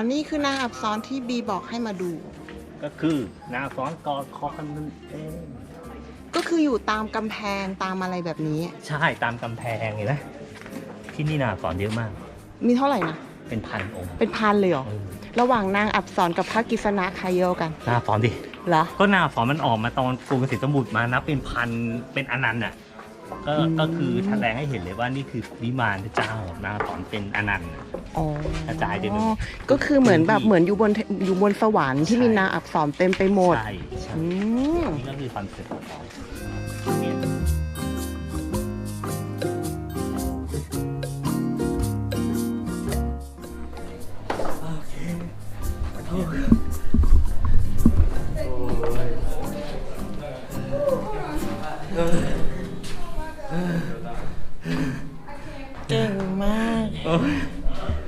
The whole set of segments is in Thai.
อันนี้คือนางอับซ้อนที่บีบอกให้มาดู ก็คือนาซ้อนกอดคอกันนั่นเองก็คืออยู่ตามกำแพงตามอะไรแบบนี้ ใช่ตามกำแพงเห็นไหมที่นี่นาสอนเยอะมาก มีเท่าไหร่นะ เป็นพันองค์เป็นพันเลยเหรอ เออระหว่างนางอับสอนกับพระกิษณะใครเยอะกันนาสอนดิ เหรอ ก็นาสอนมันออกมาตอนกรุงศรีสมุทรมานับเป็นพันเป็นอนันต์อะ ก็อืมก็คือแสดงให้เห็นเลยว่านี่คือวิมานพระเจ้านาสอนเป็นอนันต์อะอ๋อกระจายไปหมด ก็คือเหมือนแบบพื้นที่เหมือนอยู่บนอยู่บนสวรรค์ที่ใช่มีนางอับสอนเต็มไปหมด ใช่ใช่อืม นี่ก็คือคอนเซ็ปต์ของเนี่ย เก่งมาก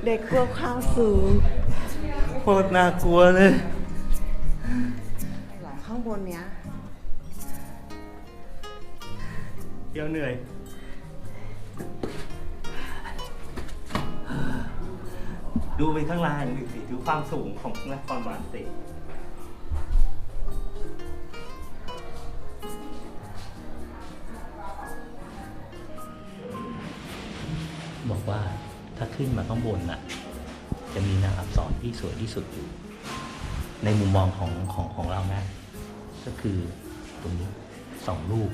เด็กกลัวความสูงโคตรน่ากลัวเลยข้างบนเนี้ยเดี๋ยวเหนื่อย ดูไปข้างล่างดูสิดูความสูงของนครบาลสิบอกว่า ถ้าขึ้นมาข้างบนน่ะ จะมีนางอักษรที่สวยที่สุดอยู่ ในมุมมองของของของเรานะ ก็คือตรงนี้สองลูก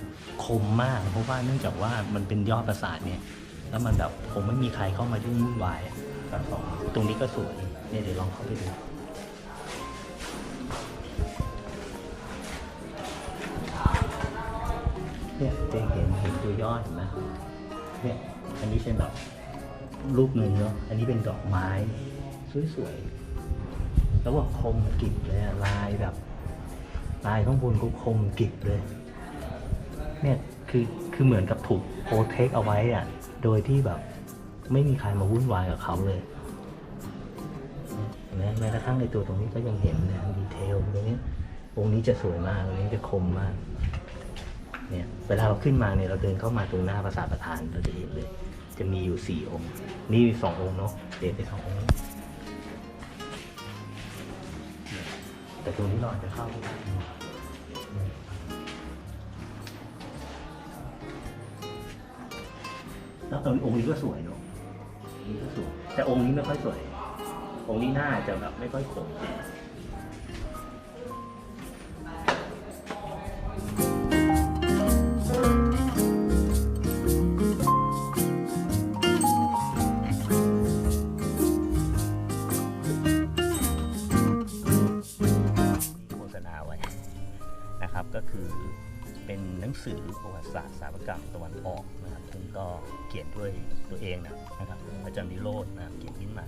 คมมาก เพราะว่าเนื่องจากว่ามันเป็นยอดปราสาทเนี่ย แล้วมันแบบคงไม่มีใครเข้ามายุ่งวุ่นวายอะก็สองตรงนี้ก็สวยเนี่ยเดี๋ยวลองเข้าไปดูเนี่ยจะเห็นเห็นตัวยอดเห็นไหมเนี่ยอันนี้เป็นแบบ รูปหนึ่งเนาะอันนี้เป็นดอกไม้ สวยๆ แล้วว่าคมกริบเลยอะลายแบบลายข้างบนก็คมกริบเลย เนี่ยคือคือเหมือนกับถูกโปรเทคเอาไว้อะโดยที่แบบไม่มีใครมาวุ่นวายกับเขาเลยนไหมแม้กระทั่งในตัวตรงนี้ก็ยังเห็นนะดีเทลตรงนี้องค์นี้จะสวยมากองค์นี้จะคมมากเนี่ยเวลาเราขึ้นมาเนี่ยเราเดินเข้ามาตรงหน้าปราสาทประธานเราจะเห็นเลย จะมีอยู่สี่องค์ นี่สององค์เนาะเด็ดไปสององค์แต่ตรงนี้เราอาจจะเข้าไม่ได้เนี่ยแล้วตอนองค์นี้ก็สวยเนอะนี้ก็สวยแต่องค์นี้ไม่ค่อยสวย องค์นี้หน้าจะแบบไม่ค่อยคม สือประวัติศาสตร์สถาปัตยกรรมตะวันออกนะครับซึ่งก็เขียนด้วยตัวเองนะนะครับอาจารย์วิโรจน์นะเขียนขึ้นมา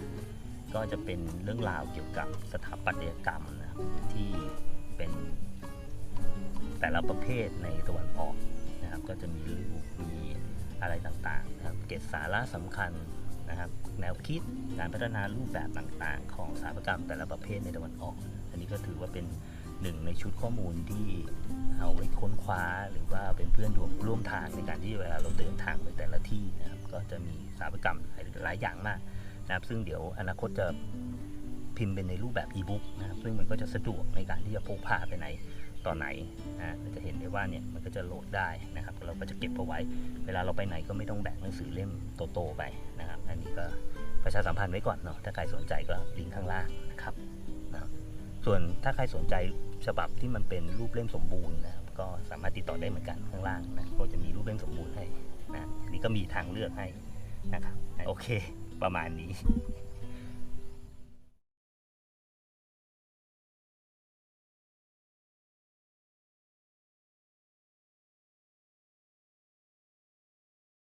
ก็จะเป็นเรื่องราวเกี่ยวกับสถาปัตยกรรมนะครับที่เป็นแต่ละประเภทในตะวันออกนะครับก็จะมีรูปมีอะไรต่างๆนะครับเก็บสาระสำคัญนะครับแนวคิดการพัฒนารูปแบบต่างๆ ของสถาปัตยกรรมแต่ละประเภทในตะวันออก อันนี้ก็ถือว่าเป็นหนึ่งในชุดข้อมูลที่เอาไว้ค้นคว้าหรือ พื่อนร่วมร่วมทางในการที่เวลาเราเดินทางไปแต่ละที่นะครับก็จะมีสถาปัตยกรรมหลายอย่างมากนะครับ ซึ่งเดี๋ยวอนาคตจะพิมพ์เป็นในรูปแบบอีบุ๊กนะครับซึ่งมันก็จะสะดวกในการที่จะพกพาไปไหนต่อไหนนะเราจะเห็นได้ว่าเนี่ยมันก็จะโหลดได้นะครับ เราก็จะเก็บเอาไว้ เวลาเราไปไหนก็ไม่ต้องแบกหนังสือเล่มโตๆไปนะครับ อันนี้ก็ประชาสัมพันธ์ไว้ก่อนเนาะถ้าใครสนใจก็ลิงก์ข้างล่างนะครับนะ ส่วนถ้าใครสนใจฉบับที่มันเป็นรูปเล่มสมบูรณ์นะครับก็สามารถติดต่อได้เหมือนกันข้างล่างนะก็จะมีรูปเล่มสมบูรณ์ให้นะนนี้ก็มีทางเลือกให้นะครับโอเค ประมาณนี้